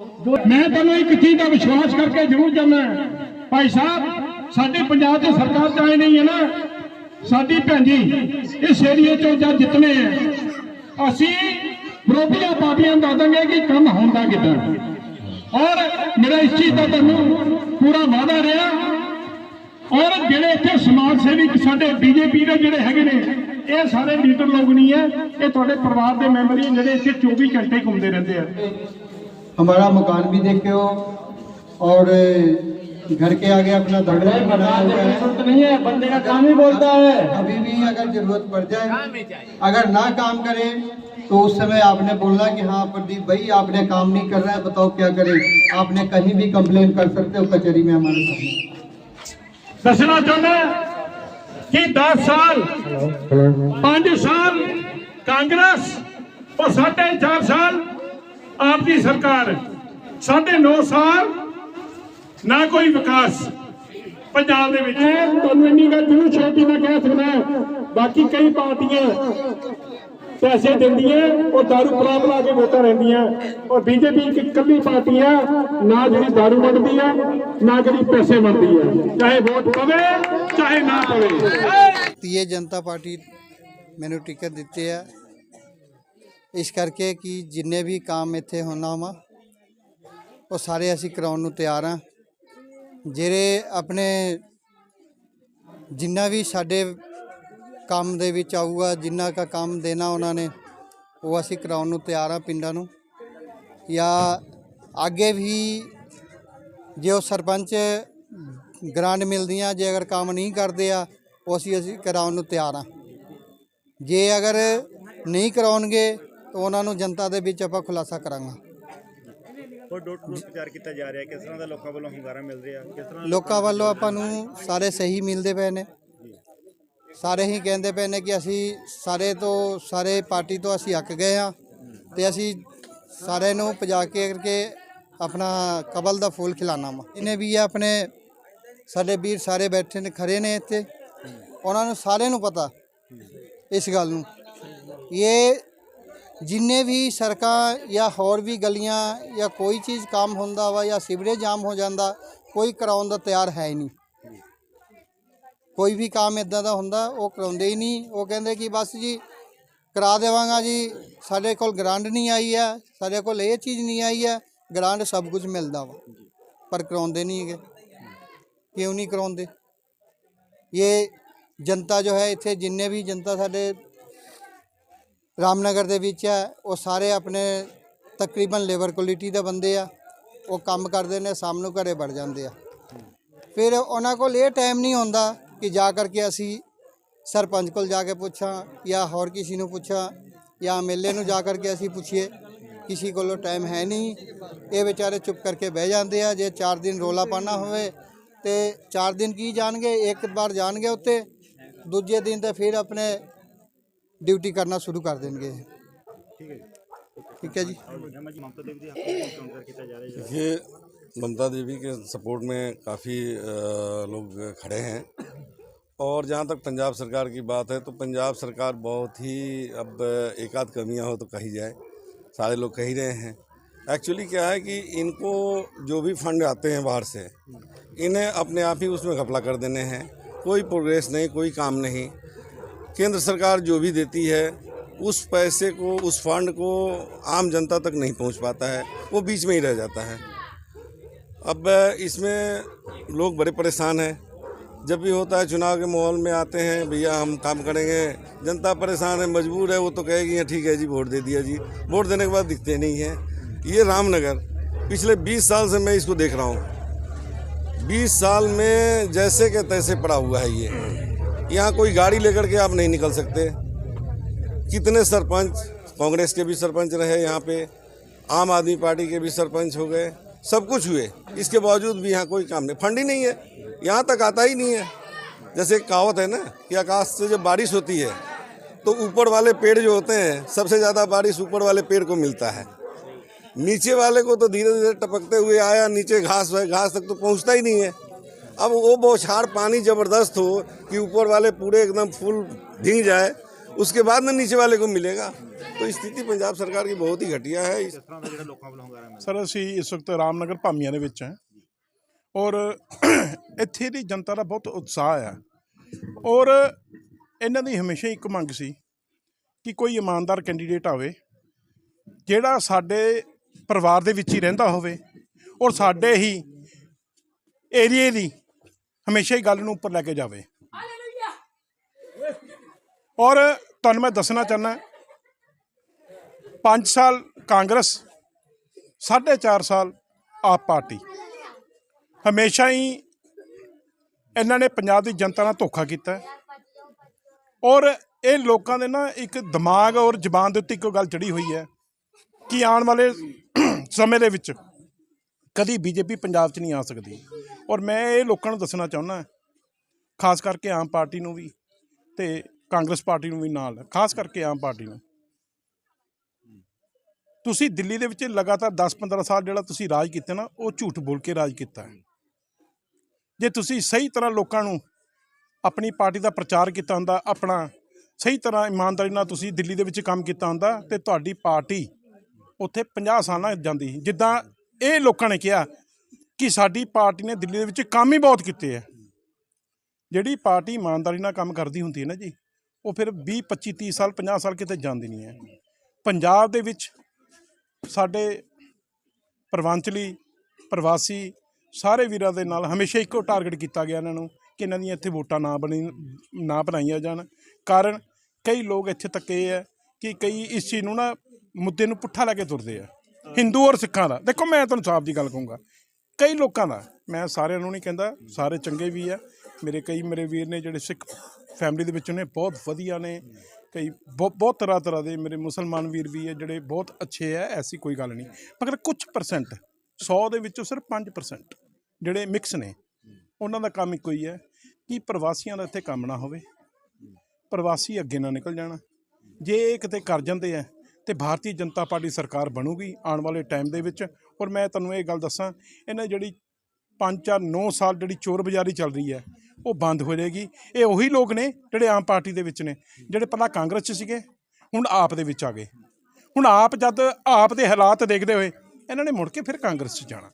ਮੈਂ ਤੁਹਾਨੂੰ ਇੱਕ ਚੀਜ਼ ਦਾ ਵਿਸ਼ਵਾਸ ਕਰਕੇ ਜ਼ਰੂਰ ਜਾਣਾ ਭਾਈ ਸਾਹਿਬ, ਸਾਡੇ ਪੰਜਾਬ 'ਚ ਸਰਕਾਰ ਚ ਆਏ ਨਹੀਂ ਹੈ ਨਾ। ਸਾਡੀ ਭੈਣ ਜੀ ਇਸ ਏਰੀਏ ਚੋਂ ਜਾਂ ਜਿੱਤਨੇ ਆ, ਅਸੀਂ ਵਿਰੋਧੀਆਂ ਪਾਰਟੀਆਂ ਦੱਸ ਦਾਂਗੇ ਕਿ ਕੰਮ ਹੁੰਦਾ ਕਿੱਦਾਂ। ਔਰ ਮੇਰਾ ਇਸ ਚੀਜ਼ ਦਾ ਤੁਹਾਨੂੰ ਪੂਰਾ ਵਾਅਦਾ ਰਿਹਾ। ਔਰ ਜਿਹੜੇ ਇੱਥੇ ਸਮਾਜ ਸੇਵੀ ਸਾਡੇ ਬੀਜੇਪੀ ਦੇ ਜਿਹੜੇ ਹੈਗੇ ਨੇ, ਇਹ ਸਾਰੇ ਲੀਡਰ ਲੋਕ ਨਹੀਂ ਹੈ। ਇਹ ਤੁਹਾਡੇ ਪਰਿਵਾਰ ਦੇ ਮੈਂਬਰ ਹੀ ਜਿਹੜੇ ਇੱਥੇ 24 ਘੰਟੇ ਘੁੰਮਦੇ ਰਹਿੰਦੇ ਆ। हमारा मकान भी देखे हो और घर के आगे अपना धरना भी नहीं है बंदे का काम ही बोलता है। अभी भी अगर ज़रूरत पड़ जाए अगर ना काम करे तो उस समय आपने बोलना कि हाँ प्रदीप भाई आपने काम नहीं कर रहा है बताओ क्या करें? आपने कहीं भी कंप्लेन कर सकते हो कचहरी में हमारे सामने। दसना चाहना कि दस साल पाँच साल कांग्रेस और साढ़े चार साल ਆਪ ਦੀ ਸਰਕਾਰ। ਸਾਢੇ 9 ਸਾਲ ਨਾ ਕੋਈ ਵਿਕਾਸ ਪੰਜਾਬ ਦੇ ਵਿੱਚ। ਤੁਹਾਨੂੰ ਇੰਨੀ ਗੱਲ ਜ਼ਰੂਰ ਛੋਟੀ ਮੈਂ ਕਹਿ ਸਕਦਾ ਬਾਕੀ ਕਈ ਪਾਰਟੀਆਂ ਪੈਸੇ ਦਿੰਦੀਆਂ ਉਹ ਦਾਰੂ ਪਲਾ ਪਲਾ ਕੇ ਵੋਟਾਂ ਰਹਿੰਦੀਆਂ। ਔਰ ਬੀਜੇਪੀ ਇੱਕ ਇਕੱਲੀ ਪਾਰਟੀ ਆ ਨਾ ਜਿਹੜੀ ਦਾਰੂ ਵੰਡਦੀ ਆ ਨਾ ਜਿਹੜੀ ਪੈਸੇ ਵੰਡਦੀ ਆ। ਚਾਹੇ ਵੋਟ ਪਵੇ ਚਾਹੇ ਨਾ ਪਵੇ। ਭਾਰਤੀ ਜਨਤਾ ਪਾਰਟੀ ਮੈਨੂੰ ਟਿਕਟ ਦਿੱਤੀ ਹੈ ਇਸ ਕਰਕੇ ਕਿ ਜਿੰਨੇ ਵੀ ਕੰਮ ਇੱਥੇ ਹੋਣਾ ਵਾ, ਉਹ ਸਾਰੇ ਅਸੀਂ ਕਰਾਉਣ ਨੂੰ ਤਿਆਰ ਹਾਂ ਜਿਹੜੇ ਆਪਣੇ ਜਿੰਨਾ ਵੀ ਸਾਡੇ ਕੰਮ ਦੇ ਵਿੱਚ ਆਊਗਾ, ਜਿੰਨਾ ਕਾ ਕੰਮ ਦੇਣਾ ਉਹਨਾਂ ਨੇ, ਉਹ ਅਸੀਂ ਕਰਾਉਣ ਨੂੰ ਤਿਆਰ ਹਾਂ ਪਿੰਡਾਂ ਨੂੰ। ਜਾਂ ਅੱਗੇ ਵੀ ਜੇ ਉਹ ਸਰਪੰਚ ਗ੍ਰਾਂਟ ਮਿਲਦੀਆਂ, ਜੇ ਅਗਰ ਕੰਮ ਨਹੀਂ ਕਰਦੇ ਆ, ਉਹ ਅਸੀਂ ਅਸੀਂ ਕਰਾਉਣ ਨੂੰ ਤਿਆਰ ਹਾਂ ਜੇ ਅਗਰ ਨਹੀਂ ਕਰਾਉਣਗੇ ਉਹਨਾਂ ਨੂੰ ਜਨਤਾ ਦੇ ਵਿੱਚ ਆਪਾਂ ਖੁਲਾਸਾ ਕਰਾਂਗੇ। ਹੋਰ ਡੋਰ ਟੂ ਡੋਰ ਪ੍ਰਚਾਰ ਕੀਤਾ ਜਾ ਰਿਹਾ ਕਿਸ ਤਰ੍ਹਾਂ ਦਾ ਲੋਕਾਂ ਵੱਲੋਂ ਹੁੰਗਾਰਾ ਮਿਲ ਰਿਹਾ ਕਿਸ ਤਰ੍ਹਾਂ ਲੋਕਾਂ ਵੱਲੋਂ ਆਪਾਂ ਨੂੰ ਸਾਰੇ ਸਹੀ ਮਿਲਦੇ ਪਏ ਨੇ। ਸਾਰੇ ਹੀ ਕਹਿੰਦੇ ਪਏ ਨੇ ਕਿ ਅਸੀਂ ਸਾਰੇ ਤੋਂ ਸਾਰੇ ਪਾਰਟੀ ਤੋਂ ਅਸੀਂ ਅੱਕ ਗਏ ਹਾਂ ਤੇ ਅਸੀਂ ਸਾਰੇ ਨੂੰ ਪਜਾ ਕੇ ਕਰਕੇ ਆਪਣਾ ਕਬਲ ਦਾ ਫੁੱਲ ਖਿਲਾਣਾ ਵਾ। ਇਹਨੇ ਵੀ ਆਪਣੇ ਸਾਡੇ ਵੀਰ ਸਾਰੇ ਬੈਠੇ ਨੇ ਖੜੇ ਨੇ ਇੱਥੇ। ਉਹਨਾਂ ਨੂੰ ਸਾਰਿਆਂ ਨੂੰ ਪਤਾ ਇਸ ਗੱਲ ਨੂੰ। ਇਹ ਜਿੰਨੇ ਵੀ ਸੜਕਾਂ ਜਾਂ ਹੋਰ ਵੀ ਗਲੀਆਂ ਜਾਂ ਕੋਈ ਚੀਜ਼ ਕੰਮ ਹੁੰਦਾ ਵਾ ਜਾਂ ਸੀਵਰੇਜ ਜਾਮ ਹੋ ਜਾਂਦਾ, ਕੋਈ ਕਰਾਉਣ ਦਾ ਤਿਆਰ ਹੈ ਹੀ ਨਹੀਂ। ਕੋਈ ਵੀ ਕੰਮ ਇਦਾਂ ਦਾ ਹੁੰਦਾ, ਉਹ ਕਰਾਉਂਦੇ ਹੀ ਨਹੀਂ। ਉਹ ਕਹਿੰਦੇ ਕਿ ਬਸ ਜੀ, ਕਰਾ ਦੇਵਾਂਗਾ ਜੀ, ਸਾਡੇ ਕੋਲ ਗ੍ਰਾਂਟ ਨਹੀਂ ਆਈ ਹੈ, ਸਾਡੇ ਕੋਲ ਇਹ ਚੀਜ਼ ਨਹੀਂ ਆਈ ਹੈ, ਗ੍ਰਾਂਟ ਸਭ ਕੁਝ ਮਿਲਦਾ ਵਾ। ਪਰ ਕਰਾਉਂਦੇ ਨਹੀਂ ਹੈਗੇ। ਕਿਉਂ ਨਹੀਂ ਕਰਾਉਂਦੇ? ਇਹ ਜਨਤਾ ਜੋ ਹੈ, ਇੱਥੇ ਜਿੰਨੇ ਵੀ ਜਨਤਾ ਸਾਡੇ ਰਾਮਨਗਰ ਦੇ ਵਿੱਚ ਹੈ, ਉਹ ਸਾਰੇ ਆਪਣੇ ਤਕਰੀਬਨ ਲੇਬਰ ਕੁਆਲਿਟੀ ਦੇ ਬੰਦੇ ਆ, ਉਹ ਕੰਮ ਕਰਦੇ ਨੇ, ਸ਼ਾਮ ਨੂੰ ਘਰੇ ਵੜ ਜਾਂਦੇ ਆ। ਫਿਰ ਉਹਨਾਂ ਕੋਲ ਇਹ ਟਾਈਮ ਨਹੀਂ ਹੁੰਦਾ ਕਿ ਜਾ ਕਰਕੇ ਅਸੀਂ ਸਰਪੰਚ ਕੋਲ ਜਾ ਕੇ ਪੁੱਛਾਂ ਜਾਂ ਹੋਰ ਕਿਸੇ ਨੂੰ ਪੁੱਛਾਂ ਜਾਂ ਐਮਐਲਏ ਨੂੰ ਜਾ ਕਰਕੇ ਅਸੀਂ ਪੁੱਛੀਏ, ਕਿਸੇ ਕੋਲੋਂ ਟਾਈਮ ਹੈ ਨਹੀਂ। ਇਹ ਵਿਚਾਰੇ ਚੁੱਪ ਕਰਕੇ ਬਹਿ ਜਾਂਦੇ ਆ, ਜੇ 4 ਦਿਨ ਰੋਲਾ ਪਾਣਾ ਹੋਵੇ ਤੇ 4 ਦਿਨ ਕੀ ਜਾਣਗੇ, ਇੱਕ ਵਾਰ ਜਾਣਗੇ ਉੱਤੇ ਦੂਜੇ ਦਿਨ ਤੇ ਫਿਰ ਆਪਣੇ ड्यूटी करना शुरू कर देंगे। ठीक है जी। देखिए ममता देवी के सपोर्ट में काफ़ी लोग खड़े हैं। और जहाँ तक पंजाब सरकार की बात है तो पंजाब सरकार बहुत ही अब एकाध कमियाँ हो तो कही जाए। सारे लोग कही रहे हैं। एक्चुअली क्या है कि इनको जो भी फंड आते हैं बाहर से इन्हें अपने आप ही उसमें घपला कर देने हैं। कोई प्रोग्रेस नहीं कोई काम नहीं। केंद्र सरकार जो भी देती है उस पैसे को उस फंड को आम जनता तक नहीं पहुँच पाता है वो बीच में ही रह जाता है। अब इसमें लोग बड़े परेशान हैं। जब भी होता है चुनाव के माहौल में आते हैं भैया हम काम करेंगे। जनता परेशान है मजबूर है वो तो कहेगी "हाँ, ठीक है जी वोट दे दिया जी। वोट देने के बाद दिखते नहीं हैं। ये रामनगर पिछले 20 साल से मैं इसको देख रहा हूँ। 20 साल में जैसे के तैसे पड़ा हुआ है ये। यहाँ कोई गाड़ी लेकर के आप नहीं निकल सकते। कितने सरपंच, कांग्रेस के भी सरपंच रहे यहाँ पे, आम आदमी पार्टी के भी सरपंच हो गए, सब कुछ हुए। इसके बावजूद भी यहाँ कोई काम नहीं, फंड ही नहीं है। यहाँ तक आता ही नहीं है। जैसे कहावत है ना कि आकाश से जब बारिश होती है तो ऊपर वाले पेड़ जो होते हैं, सबसे ज़्यादा बारिश ऊपर वाले पेड़ को मिलता है। नीचे वाले को तो धीरे धीरे टपकते हुए आया, नीचे घास है, घास तक तो पहुँचता ही नहीं है। अब वो बौछार पानी ज़बरदस्त हो कि ऊपर वाले पूरे एकदम फुल भीग जाए उसके बाद में नीचे वाले को मिलेगा तो स्थिति पंजाब सरकार की बहुत ही घटिया है इस ਕਿਸ ਤਰ੍ਹਾਂ ਦਾ ਜਿਹੜਾ ਲੋਕਾਂ ਵੱਲੋਂ ਹੁੰਗਾਰਾ ਮਿਲਦਾ ਸਰ ਅਸੀਂ ਇਸ ਵਕਤ ਰਾਮਨਗਰ ਭਾਮੀਆਂ ਦੇ ਵਿੱਚ ਹਾਂ ਔਰ ਇੱਥੇ ਦੀ ਜਨਤਾ ਦਾ ਬਹੁਤ ਉਤਸ਼ਾਹ ਆ ਔਰ ਇਹਨਾਂ ਦੀ ਹਮੇਸ਼ਾ ਹੀ ਇੱਕ ਮੰਗ ਸੀ ਕਿ ਕੋਈ ਇਮਾਨਦਾਰ ਕੈਂਡੀਡੇਟ ਆਵੇ ਜਿਹੜਾ ਸਾਡੇ ਪਰਿਵਾਰ ਦੇ ਵਿੱਚ ਹੀ ਰਹਿੰਦਾ ਹੋਵੇ ਔਰ ਸਾਡੇ ਹੀ ਏਰੀਏ ਦੀ ਹਮੇਸ਼ਾ ਹੀ ਗੱਲ ਨੂੰ ਉੱਪਰ ਲੈ ਕੇ ਜਾਵੇ। ਔਰ ਤੁਹਾਨੂੰ ਮੈਂ ਦੱਸਣਾ ਚਾਹੁੰਦਾ 5 ਸਾਲ ਕਾਂਗਰਸ ਸਾਢੇ ਚਾਰ ਸਾਲ ਆਪ ਪਾਰਟੀ। ਹਮੇਸ਼ਾ ਹੀ ਇਹਨਾਂ ਨੇ ਪੰਜਾਬ ਦੀ ਜਨਤਾ ਨਾਲ ਧੋਖਾ ਕੀਤਾ। ਔਰ ਇਹ ਲੋਕਾਂ ਦੇ ਨਾ ਇੱਕ ਦਿਮਾਗ ਔਰ ਜ਼ਬਾਨ ਦੇ ਉੱਤੇ ਇੱਕੋ ਗੱਲ ਚੜੀ ਹੋਈ ਹੈ ਕਿ ਆਉਣ ਵਾਲੇ ਸਮੇਂ ਦੇ ਵਿੱਚ ਕਦੀ ਬੀਜੇਪੀ ਪੰਜਾਬ 'ਚ ਨਹੀਂ ਆ ਸਕਦੀ। ਔਰ ਮੈਂ ਇਹ ਲੋਕਾਂ ਨੂੰ ਦੱਸਣਾ ਚਾਹੁੰਦਾ ਖਾਸ ਕਰਕੇ ਆਮ ਪਾਰਟੀ ਨੂੰ ਵੀ ਤੇ ਕਾਂਗਰਸ ਪਾਰਟੀ ਨੂੰ ਵੀ ਨਾਲ, ਖਾਸ ਕਰਕੇ ਆਮ ਪਾਰਟੀ ਨੂੰ। ਤੁਸੀਂ ਦਿੱਲੀ ਦੇ ਵਿੱਚ ਲਗਾਤਾਰ 10-15 ਸਾਲ ਜਿਹੜਾ ਤੁਸੀਂ ਰਾਜ ਕੀਤਾ ਨਾ, ਉਹ ਝੂਠ ਬੋਲ ਕੇ ਰਾਜ ਕੀਤਾ ਜੇ ਤੁਸੀਂ ਸਹੀ ਤਰ੍ਹਾਂ ਲੋਕਾਂ ਨੂੰ ਆਪਣੀ ਪਾਰਟੀ ਦਾ ਪ੍ਰਚਾਰ ਕੀਤਾ ਹੁੰਦਾ, ਆਪਣਾ ਸਹੀ ਤਰ੍ਹਾਂ ਇਮਾਨਦਾਰੀ ਨਾਲ ਤੁਸੀਂ ਦਿੱਲੀ ਦੇ ਵਿੱਚ ਕੰਮ ਕੀਤਾ ਹੁੰਦਾ, ਤੇ ਤੁਹਾਡੀ ਪਾਰਟੀ ਉੱਥੇ 50 ਸਾਲਾਂ ਜਾਂਦੀ ਜਿੱਦਾਂ ਇਹ ਲੋਕਾਂ ਨੇ ਕਿਹਾ ਕਿ ਸਾਡੀ ਪਾਰਟੀ ਨੇ ਦਿੱਲੀ ਦੇ ਵਿੱਚ ਕੰਮ ਹੀ ਬਹੁਤ ਕੀਤੇ ਆ। ਜਿਹੜੀ ਪਾਰਟੀ ਇਮਾਨਦਾਰੀ ਨਾਲ ਕੰਮ ਕਰਦੀ ਹੁੰਦੀ ਹੈ ਨਾ ਜੀ, ਉਹ ਫਿਰ 20 25 30 ਸਾਲ 50 ਸਾਲ ਕਿਤੇ ਜਾਂਦੀ ਨਹੀਂ ਹੈ। ਪੰਜਾਬ ਦੇ ਵਿੱਚ ਸਾਡੇ ਪ੍ਰਵਾਂਚਲੀ ਪ੍ਰਵਾਸੀ ਸਾਰੇ ਵੀਰਾਂ ਦੇ ਨਾਲ ਹਮੇਸ਼ਾ ਇੱਕੋ ਟਾਰਗੇਟ ਕੀਤਾ ਗਿਆ ਇਹਨਾਂ ਨੂੰ ਕਿ ਇਹਨਾਂ ਦੀਆਂ ਇੱਥੇ ਵੋਟਾਂ ਨਾ ਬਣੀ, ਨਾ ਬਣਾਈਆਂ ਜਾਣ। ਕਾਰਨ ਕਈ ਲੋਕ ਇੱਥੇ ਤੱਕ ਇਹ ਹੈ ਕਿ ਕਈ ਇਸ ਚੀਜ਼ ਨੂੰ ਨਾ ਮੁੱਦੇ ਨੂੰ ਪੁੱਠਾ ਲੈ ਕੇ ਤੁਰਦੇ ਆ। ਹਿੰਦੂ ਔਰ ਸਿੱਖਾਂ ਦਾ। ਦੇਖੋ, ਮੈਂ ਤੁਹਾਨੂੰ ਸਾਫ਼ ਦੀ ਗੱਲ ਕਹੂੰਗਾ। ਕਈ ਲੋਕਾਂ ਦਾ, ਮੈਂ ਸਾਰਿਆਂ ਨੂੰ ਨਹੀਂ ਕਹਿੰਦਾ, ਸਾਰੇ ਚੰਗੇ ਵੀ ਆ। ਮੇਰੇ ਕਈ ਮੇਰੇ ਵੀਰ ਨੇ ਜਿਹੜੇ ਸਿੱਖ ਫੈਮਿਲੀ ਦੇ ਵਿੱਚੋਂ ਨੇ, ਬਹੁਤ ਵਧੀਆ ਨੇ। ਕਈ ਬਹੁ- ਬਹੁਤ ਤਰ੍ਹਾਂ ਤਰ੍ਹਾਂ ਦੇ ਮੇਰੇ ਮੁਸਲਮਾਨ ਵੀਰ ਵੀ ਹੈ ਜਿਹੜੇ ਬਹੁਤ ਅੱਛੇ ਆ, ਐਸੀ ਕੋਈ ਗੱਲ ਨਹੀਂ। ਮਗਰ ਕੁਝ ਪਰਸੈਂਟ 100 ਦੇ ਵਿੱਚੋਂ ਸਿਰਫ 5% ਜਿਹੜੇ ਮਿਕਸ ਨੇ, ਉਹਨਾਂ ਦਾ ਕੰਮ ਇੱਕੋ ਹੀ ਹੈ ਕਿ ਪ੍ਰਵਾਸੀਆਂ ਦਾ ਇੱਥੇ ਕੰਮ ਨਾ ਹੋਵੇ। ਪ੍ਰਵਾਸੀ ਅੱਗੇ ਨਾ ਨਿਕਲ ਜਾਣਾ। ਜੇ ਇਹ ਕਿਤੇ ਕਰ ਜਾਂਦੇ ਆ ਤੇ ਭਾਰਤੀ ਜਨਤਾ ਪਾਰਟੀ ਸਰਕਾਰ ਬਣੂਗੀ ਆਉਣ ਵਾਲੇ ਟਾਈਮ ਦੇ ਵਿੱਚ। ਔਰ ਮੈਂ ਤੁਹਾਨੂੰ ਇਹ ਗੱਲ ਦੱਸਾਂ, ਇਹਨੇ ਜਿਹੜੀ 5 4 9 ਸਾਲ ਜਿਹੜੀ ਚੋਰ ਬਾਜ਼ਾਰੀ ਚੱਲ ਰਹੀ ਹੈ, ਉਹ ਬੰਦ ਹੋ ਜਾਏਗੀ। ਇਹ ਉਹੀ ਲੋਕ ਨੇ ਜਿਹੜੇ ਆਮ ਪਾਰਟੀ ਦੇ ਵਿੱਚ ਨੇ, ਜਿਹੜੇ ਪਹਿਲਾਂ ਕਾਂਗਰਸ 'ਚ ਸੀਗੇ, ਹੁਣ ਆਪ ਦੇ ਵਿੱਚ ਆ ਗਏ। ਹੁਣ ਆਪ ਜਦ ਆਪ ਦੇ ਹਾਲਾਤ ਦੇਖਦੇ ਹੋਏ, ਇਹਨਾਂ ਨੇ ਮੁੜ ਕੇ ਫਿਰ ਕਾਂਗਰਸ 'ਚ ਜਾਣਾ।